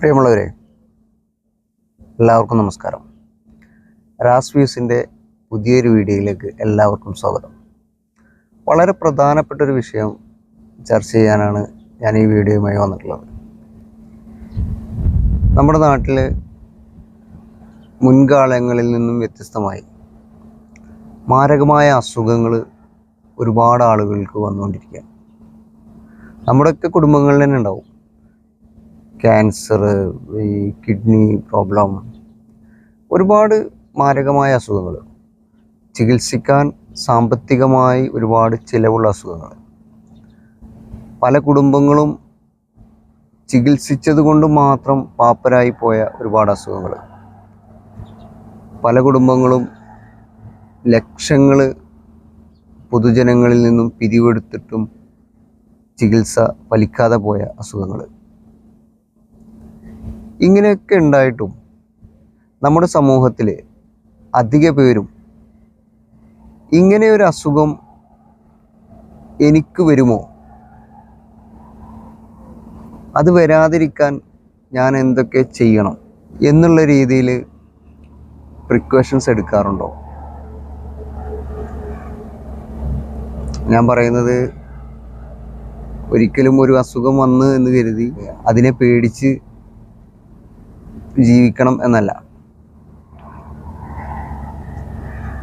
പ്രിയമുള്ളവരെ എല്ലാവർക്കും നമസ്കാരം. റാസ് വ്യൂസിന്റെ പുതിയൊരു വീഡിയോയിലേക്ക് എല്ലാവർക്കും സ്വാഗതം. വളരെ പ്രധാനപ്പെട്ട ഒരു വിഷയം ചർച്ച ചെയ്യാനാണ് ഞാൻ ഈ വീഡിയോയുമായി വന്നിട്ടുള്ളത്. നമ്മുടെ നാട്ടിൽ മുൻകാലങ്ങളിൽ നിന്നും വ്യത്യസ്തമായി മാരകമായ അസുഖങ്ങൾ ഒരുപാട് ആളുകൾക്ക് വന്നുകൊണ്ടിരിക്കുകയാണ്. നമ്മുടെയൊക്കെ കുടുംബങ്ങളിൽ തന്നെ ഉണ്ടാവും. ക്യാൻസർ ഈ കിഡ്നി പ്രോബ്ലം ഒരുപാട് മാരകമായ അസുഖങ്ങൾ. ചികിത്സിക്കാൻ സാമ്പത്തികമായി ഒരുപാട് ചിലവുള്ള അസുഖങ്ങൾ. പല കുടുംബങ്ങളും ചികിത്സിച്ചത് കൊണ്ട് മാത്രം പാപ്പരായി പോയ ഒരുപാട് അസുഖങ്ങൾ. പല കുടുംബങ്ങളും ലക്ഷങ്ങൾ പൊതുജനങ്ങളിൽ നിന്നും പിരിവെടുത്തിട്ടും ചികിത്സ ഫലിക്കാതെ പോയ അസുഖങ്ങൾ. ഇങ്ങനെയൊക്കെ ഉണ്ടായിട്ടും നമ്മുടെ സമൂഹത്തിൽ അധിക പേരും ഇങ്ങനെ ഒരു അസുഖം എനിക്ക് വരുമോ? അത് വരാതിരിക്കാൻ ഞാൻ എന്തൊക്കെ ചെയ്യണം എന്നുള്ള രീതിയിൽ പ്രിക്കോഷൻസ് എടുക്കാറുണ്ടോ? ഞാൻ പറയുന്നത് ഒരിക്കലും ഒരു അസുഖം വന്ന് എന്ന് കരുതി അതിനെ പേടിച്ച് ജീവിക്കണം എന്നല്ല.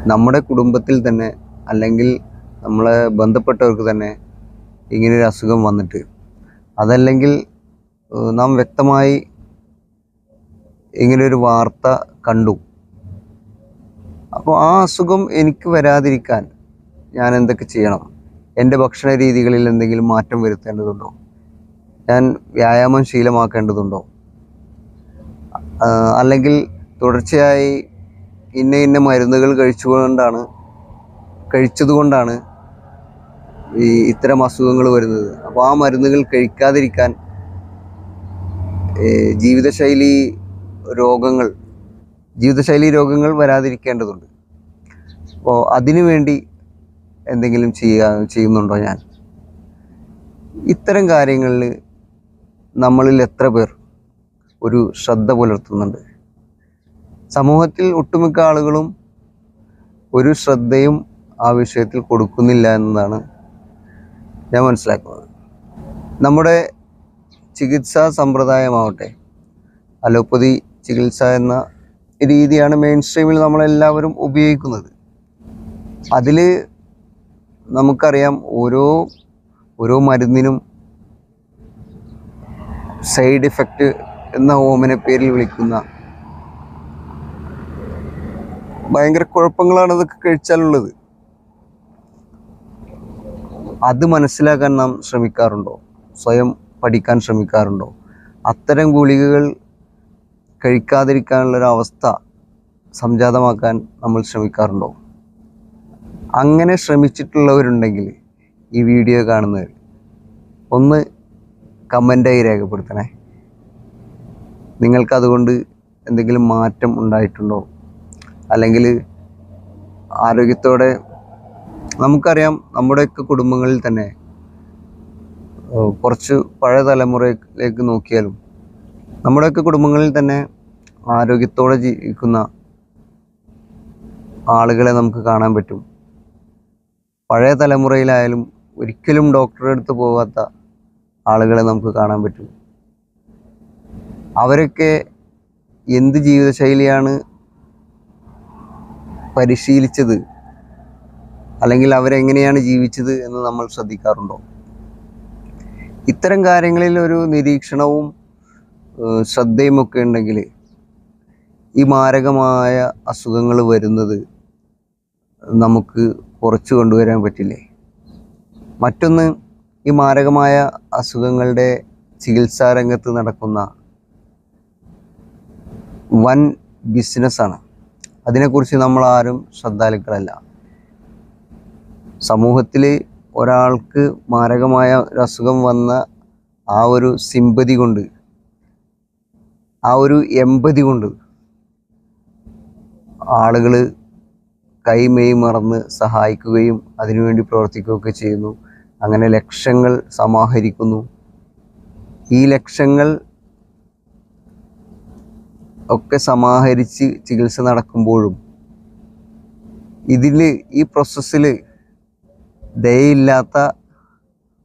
നമ്മുടെ കുടുംബത്തിൽ തന്നെ അല്ലെങ്കിൽ നമ്മളെ ബന്ധപ്പെട്ടവർക്ക് തന്നെ ഇങ്ങനൊരു അസുഖം വന്നിട്ട് അതല്ലെങ്കിൽ നാം വ്യക്തമായി ഇങ്ങനൊരു വാർത്ത കണ്ടു. അപ്പോൾ ആ അസുഖം എനിക്ക് വരാതിരിക്കാൻ ഞാൻ എന്തൊക്കെ ചെയ്യണം? എന്റെ ഭക്ഷണ രീതികളിൽ എന്തെങ്കിലും മാറ്റം വരുത്തേണ്ടതുണ്ടോ? ഞാൻ വ്യായാമം ശീലമാക്കേണ്ടതുണ്ടോ? അല്ലെങ്കിൽ തുടർച്ചയായി ഇന്ന ഇന്ന മരുന്നുകൾ കഴിച്ചുകൊണ്ടാണ് കഴിച്ചതുകൊണ്ടാണ് ഈ ഇത്തരം അസുഖങ്ങൾ വരുന്നത്. അപ്പോൾ ആ മരുന്നുകൾ കഴിക്കാതിരിക്കാൻ ജീവിതശൈലി രോഗങ്ങൾ ജീവിതശൈലി രോഗങ്ങൾ വരാതിരിക്കേണ്ടതുണ്ട്. അപ്പോൾ അതിനുവേണ്ടി എന്തെങ്കിലും ചെയ്യുക ചെയ്യുന്നുണ്ടോ ഞാൻ? ഇത്തരം കാര്യങ്ങളിൽ നമ്മളിൽ എത്ര പേർ ഒരു ശ്രദ്ധ പുലർത്തുന്നുണ്ട്. സമൂഹത്തിൽ ഒട്ടുമിക്ക ആളുകളും ഒരു ശ്രദ്ധയും ആ വിഷയത്തിൽ കൊടുക്കുന്നില്ല എന്നതാണ് ഞാൻ മനസ്സിലാക്കുന്നത്. നമ്മുടെ ചികിത്സാ സമ്പ്രദായമാവട്ടെ അലോപ്പതി ചികിത്സ എന്ന രീതിയാണ് മെയിൻ സ്ട്രീമിൽ നമ്മളെല്ലാവരും ഉപയോഗിക്കുന്നത്. അതിൽ നമുക്കറിയാം ഓരോ ഓരോ മരുന്നിനും സൈഡ് ഇഫക്റ്റ് എന്ന ഓമന പേരിൽ വിളിക്കുന്ന. ഭയങ്കര കുഴപ്പങ്ങളാണ് ഇതൊക്കെ കഴിച്ചാലുള്ളത്. അത് മനസ്സിലാക്കാൻ നാം ശ്രമിക്കാറുണ്ടോ? സ്വയം പഠിക്കാൻ ശ്രമിക്കാറുണ്ടോ? അത്തരം ഗുളികകൾ കഴിക്കാതിരിക്കാനുള്ളൊരു അവസ്ഥ സംജാതമാക്കാൻ നമ്മൾ ശ്രമിക്കാറുണ്ടോ? അങ്ങനെ ശ്രമിച്ചിട്ടുള്ളവരുണ്ടെങ്കിൽ ഈ വീഡിയോ കാണുന്നവർ ഒന്ന് കമന്റായി രേഖപ്പെടുത്തണേ. നിങ്ങൾക്ക് അതുകൊണ്ട് എന്തെങ്കിലും മാറ്റം ഉണ്ടായിട്ടുണ്ടോ? അല്ലെങ്കിൽ ആരോഗ്യത്തോടെ നമുക്കറിയാം നമ്മുടെയൊക്കെ കുടുംബങ്ങളിൽ തന്നെ കുറച്ച് പഴയ തലമുറയിലേക്ക് നോക്കിയാലും നമ്മുടെയൊക്കെ കുടുംബങ്ങളിൽ തന്നെ ആരോഗ്യത്തോടെ ജീവിക്കുന്ന ആളുകളെ നമുക്ക് കാണാൻ പറ്റും. പഴയ തലമുറയിലായാലും ഒരിക്കലും ഡോക്ടറെ അടുത്ത് പോകാത്ത ആളുകളെ നമുക്ക് കാണാൻ പറ്റും. അവരൊക്കെ എന്ത് ജീവിതശൈലിയാണ് പരിശീലിച്ചത്? അല്ലെങ്കിൽ അവരെങ്ങനെയാണ് ജീവിച്ചത് എന്ന് നമ്മൾ ശ്രദ്ധിക്കാറുണ്ടോ? ഇത്തരം കാര്യങ്ങളിൽ ഒരു നിരീക്ഷണവും ശ്രദ്ധയുമൊക്കെ ഉണ്ടെങ്കിൽ ഈ മാരകമായ അസുഖങ്ങൾ വരുന്നത് നമുക്ക് കുറച്ച് കൊണ്ടുവരാൻ പറ്റില്ലേ? മറ്റൊന്ന് ഈ മാരകമായ അസുഖങ്ങളുടെ ചികിത്സാരംഗത്ത് നടക്കുന്ന വൻ ബിസിനസ്സാണ്. അതിനെക്കുറിച്ച് നമ്മളാരും ശ്രദ്ധാലുക്കളല്ല. സമൂഹത്തിൽ ഒരാൾക്ക് മാരകമായ ഒരു അസുഖം വന്ന ആ ഒരു സിമ്പതി കൊണ്ട് ആ ഒരു എമ്പതി കൊണ്ട് ആളുകൾ കൈമെയ് മറന്ന് സഹായിക്കുകയും അതിനുവേണ്ടി പ്രവർത്തിക്കുകയൊക്കെ ചെയ്യുന്നു. അങ്ങനെ ലക്ഷങ്ങൾ സമാഹരിക്കുന്നു. ഈ ലക്ഷങ്ങൾ ഒക്കെ സമാഹരിച്ച് ചികിത്സ നടക്കുമ്പോഴും ഇതിൽ ഈ പ്രോസസ്സിൽ ദയയില്ലാത്ത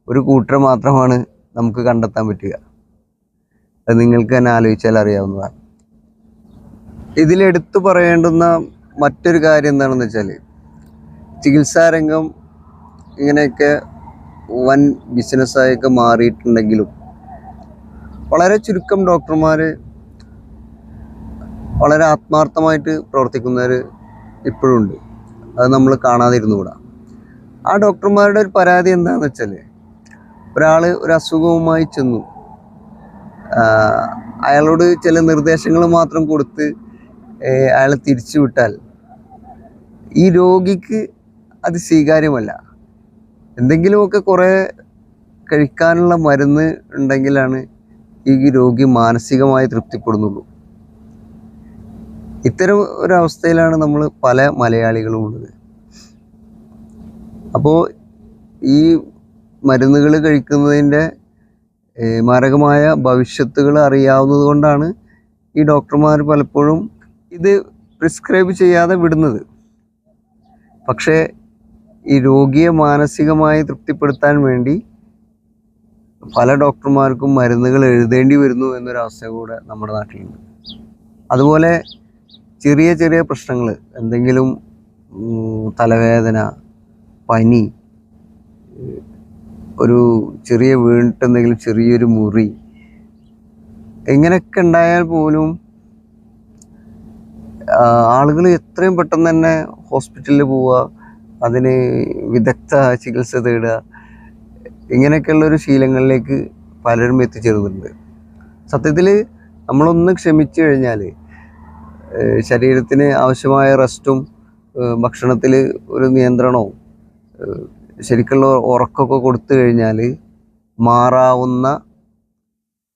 ഒരു കൂട്ടർ മാത്രമാണ് നമുക്ക് കണ്ടെത്താൻ പറ്റുക. അത് നിങ്ങൾക്ക് തന്നെ ആലോചിച്ചാൽ അറിയാവുന്നതാണ്. ഇതിലെടുത്തു പറയേണ്ടുന്ന മറ്റൊരു കാര്യം എന്താണെന്ന് വെച്ചാൽ ചികിത്സാരംഗം ഇങ്ങനെയൊക്കെ വൻ ബിസിനസ്സായൊക്കെ മാറിയിട്ടുണ്ടെങ്കിലും വളരെ ചുരുക്കം ഡോക്ടർമാർ വളരെ ആത്മാർത്ഥമായിട്ട് പ്രവർത്തിക്കുന്നവർ ഇപ്പോഴും ഉണ്ട്. അത് നമ്മൾ കാണാതിരുന്നുകൂടാ. ആ ഡോക്ടർമാരുടെ ഒരു പരാതി എന്താണെന്ന് വെച്ചാൽ ഒരാൾ ഒരു അസുഖവുമായി ചെന്നു. അയാളോട് ചില നിർദ്ദേശങ്ങൾ മാത്രം കൊടുത്ത് അയാളെ തിരിച്ചു വിട്ടാൽ ഈ രോഗിക്ക് അത് സ്വീകാര്യമല്ല. എന്തെങ്കിലുമൊക്കെ കുറേ കഴിക്കാനുള്ള മരുന്ന് ഉണ്ടെങ്കിലാണ് ഈ രോഗി മാനസികമായി തൃപ്തിപ്പെടുന്നുള്ളൂ. ഇത്തരം ഒരവസ്ഥയിലാണ് നമ്മൾ പല മലയാളികളും ഉള്ളത്. അപ്പോൾ ഈ മരുന്നുകൾ കഴിക്കുന്നതിന്റെ മാരകമായ ഭവിഷ്യത്തുകൾ അറിയാവുന്നത് കൊണ്ടാണ് ഈ ഡോക്ടർമാർ പലപ്പോഴും ഇത് പ്രിസ്ക്രൈബ് ചെയ്യാതെ വിടുന്നത്. പക്ഷേ ഈ രോഗിയെ മാനസികമായി തൃപ്തിപ്പെടുത്താൻ വേണ്ടി പല ഡോക്ടർമാർക്കും മരുന്നുകൾ എഴുതേണ്ടി വരുന്നു എന്നൊരവസ്ഥ കൂടെ നമ്മുടെ നാട്ടിലുണ്ട്. അതുപോലെ ചെറിയ ചെറിയ പ്രശ്നങ്ങൾ എന്തെങ്കിലും തലവേദന പനി ഒരു ചെറിയ വീണിട്ട് എന്തെങ്കിലും ചെറിയൊരു മുറി എങ്ങനെയൊക്കെ ഉണ്ടായാൽ പോലും ആളുകൾ എത്രയും പെട്ടെന്ന് തന്നെ ഹോസ്പിറ്റലിൽ പോവുക അതിന് വിദഗ്ധ ചികിത്സ തേടുക ഇങ്ങനെയൊക്കെയുള്ളൊരു ശീലങ്ങളിലേക്ക് പലരും എത്തിച്ചേരുന്നുണ്ട് സത്യത്തിൽ നമ്മളൊന്ന് ക്ഷമിച്ചു കഴിഞ്ഞാൽ ശരീരത്തിന് ആവശ്യമായ റെസ്റ്റും ഭക്ഷണത്തിൽ ഒരു നിയന്ത്രണവും ശരിക്കുള്ള ഉറക്കമൊക്കെ കൊടുത്തു കഴിഞ്ഞാൽ മാറാവുന്ന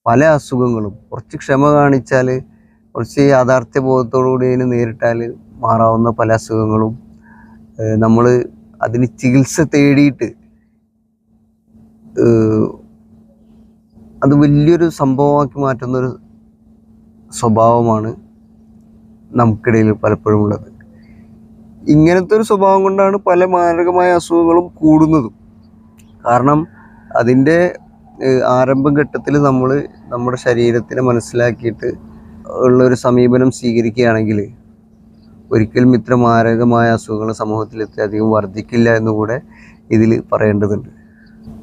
പല അസുഖങ്ങളും കുറച്ച് ക്ഷമ കാണിച്ചാൽ കുറച്ച് യാഥാർത്ഥ്യ ബോധത്തോടുകൂടി അതിന് നേരിട്ടാൽ മാറാവുന്ന പല അസുഖങ്ങളും നമ്മൾ അതിന് ചികിത്സ തേടിയിട്ട് അത് വലിയൊരു സംഭവമാക്കി മാറ്റുന്നൊരു സ്വഭാവമാണ് നമുക്കിടയിൽ പലപ്പോഴും ഉള്ളത്. ഇങ്ങനത്തെ ഒരു സ്വഭാവം കൊണ്ടാണ് പല മാരകമായ അസുഖങ്ങളും കൂടുന്നതും. കാരണം അതിന്റെ ആരംഭം ഘട്ടത്തിൽ നമ്മൾ നമ്മുടെ ശരീരത്തിനെ മനസ്സിലാക്കിയിട്ട് ഉള്ള ഒരു സമീപനം സ്വീകരിക്കുകയാണെങ്കിൽ ഒരിക്കലും ഇത്ര മാരകമായ അസുഖങ്ങൾ സമൂഹത്തിലെത്തി അധികം വർദ്ധിക്കില്ല എന്നുകൂടെ ഇതിൽ പറയേണ്ടതുണ്ട്.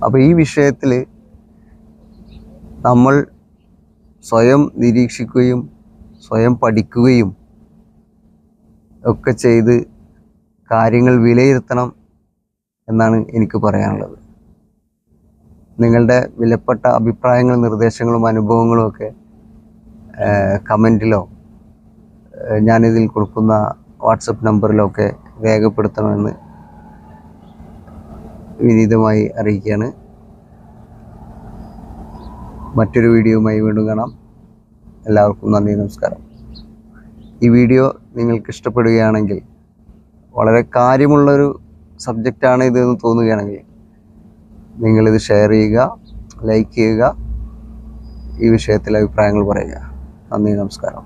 അപ്പോൾ ഈ വിഷയത്തിൽ നമ്മൾ സ്വയം നിരീക്ഷിക്കുകയും സ്വയം പഠിക്കുകയും ഒക്കെ ചെയ്ത് കാര്യങ്ങൾ വിലയിരുത്തണം എന്നാണ് എനിക്ക് പറയാനുള്ളത്. നിങ്ങളുടെ വിലപ്പെട്ട അഭിപ്രായങ്ങളും നിർദ്ദേശങ്ങളും അനുഭവങ്ങളും ഒക്കെ കമന്റിലോ ഞാനിതിൽ കൊടുക്കുന്ന വാട്സപ്പ് നമ്പറിലോ ഒക്കെ രേഖപ്പെടുത്തണമെന്ന് വിനീതമായി അറിയിക്കുകയാണ്. മറ്റൊരു വീഡിയോയുമായി വീണ്ടും കാണാം. എല്ലാവർക്കും നന്ദി നമസ്കാരം. ഈ വീഡിയോ നിങ്ങൾക്ക് ഇഷ്ടപ്പെടുകയാണെങ്കിൽ വളരെ കാര്യമുള്ളൊരു സബ്ജക്റ്റാണ് ഇതെന്ന് തോന്നുകയാണെങ്കിൽ നിങ്ങളിത് ഷെയർ ചെയ്യുക ലൈക്ക് ചെയ്യുക ഈ വിഷയത്തിലെ അഭിപ്രായങ്ങൾ പറയുക. നന്ദി നമസ്കാരം.